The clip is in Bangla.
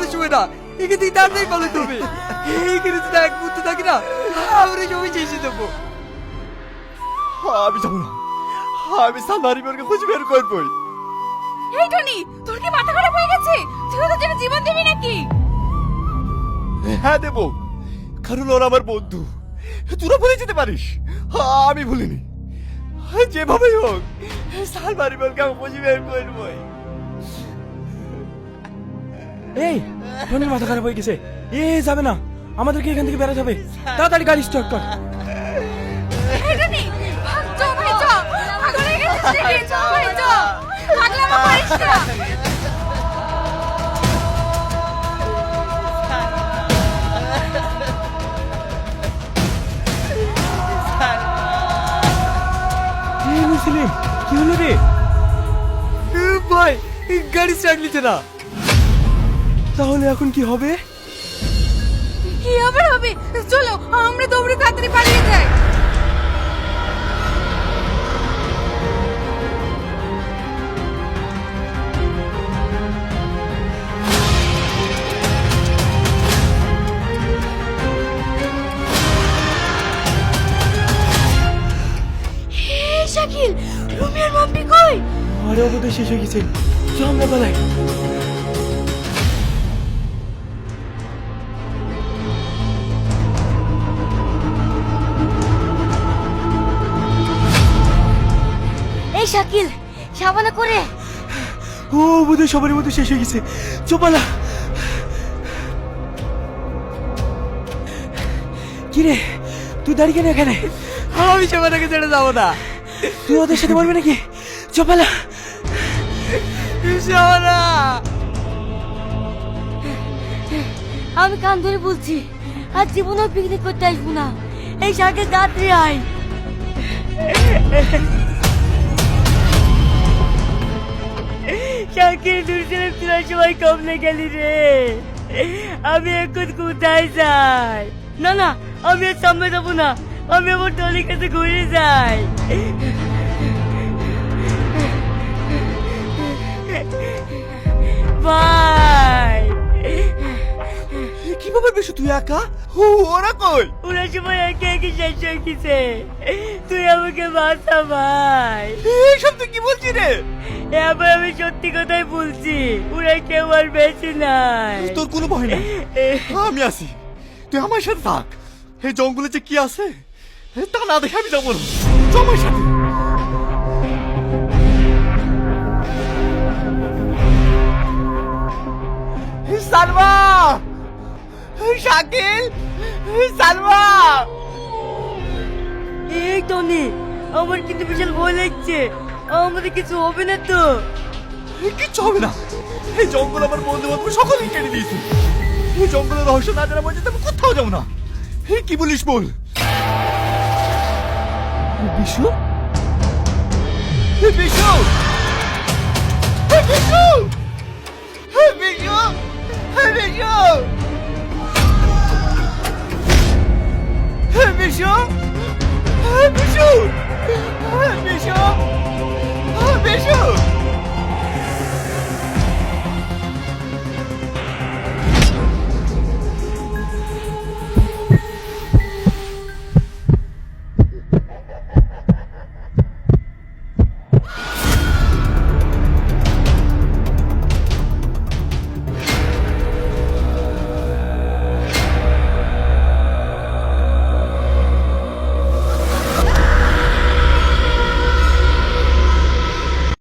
বাঁচানোর সময় না। এখান থেকে তাড়াতাড়ি পালাতে হবে এইখানে যদি এক মুহূর্ত থাকি না আমরা সবাই শেষে দেবো। আমি যাব না। আমি সালমারি বেরকে খুঁজে বের করবই। এই টনি তোর কি মাথা খারাপ হয়ে গেছে? তুই ওদের জন্য জীবন দিবি নাকি? হ্যাঁ দেবো। কারণ ওরা আমার বন্ধু। তোরা ভুলে যেতে পারিস। আমি ভুলিনি। যেভাবেই হোক সালমারি বেরকে আমি খুঁজে বের করবই। এই টনির মাথা খারাপ হয়ে গেছে। এ যাবে না। আমাদেরকে এখান থেকে বেরোতে হবে। তাড়াতাড়ি গাড়ি স্টার্ট কর। মুসলিম কি হলো রে? ভাই গাড়ি স্টার্ট নিচ্ছে না। তাহলে এখন কি হবে? কি আবার হবে? চলো আমরা দৌড়ে তাড়াতাড়ি পালিয়ে যাই। শাকিল রুমিয়ার মাম্পি কই? আরে অবধি শেষ হয়ে গেছে। চল আমরা পালাই। এই শাকিল সাবানা করে। ও বোধহয় সবারই মধ্যে শেষ হয়ে গেছে। চোপালা। কি রে তুই দাঁড়িয়ে কেন এখানে? আমি সবাইকে ছেড়ে যাব না। তুই ওদের সাথে বলবি নাকি? চোপালা। শাবানা আমি কান ধরে বলছি আর জীবনেও পিকনিক করতে আসব না। এই শাকের দাঁতরে আয়। শাকের দূর তোরা সবাই কমলে গেলি রে। আমি এখন কোথায় যাই? না না, আমি আর সামনে যাব না। আমি আমার টলির কাছে ঘুরে যাই। বাই কীভাবে বেশি তুই একা? ও, ওরা কই? ওরা সবাই একে একে শেষ হয়ে গেছে। তুই আমাকে বাঁচা ভাই। এইসব তুই কি বলছিস রে? এবার আমি সত্যি কথাই বলছি। ওরা কেউ আর বেঁচে নাই। তোর কোনো ভয় নেই? আমি আছি। তুই আমার সাথে থাক। এই জঙ্গলে যে কি আছে তা না দেখে আমি যাব না। আমার সাথে। সালমা! শাকিল সালমা। এই টনি আমার কিন্তু বিশাল ভয় লাগছে। আমাদের কিছু হবে না তো? কিচ্ছু হবে না। এই জঙ্গল আমার বন্ধু বান্ধব সকলেই কেটে দিয়েছে এই জঙ্গলের রহস্য না জানা পর্যন্ত আমি কোথাও যাব না। এই কি বলিস বল? বিশু? বিশু? বিশু? বিশু? বিশু? এই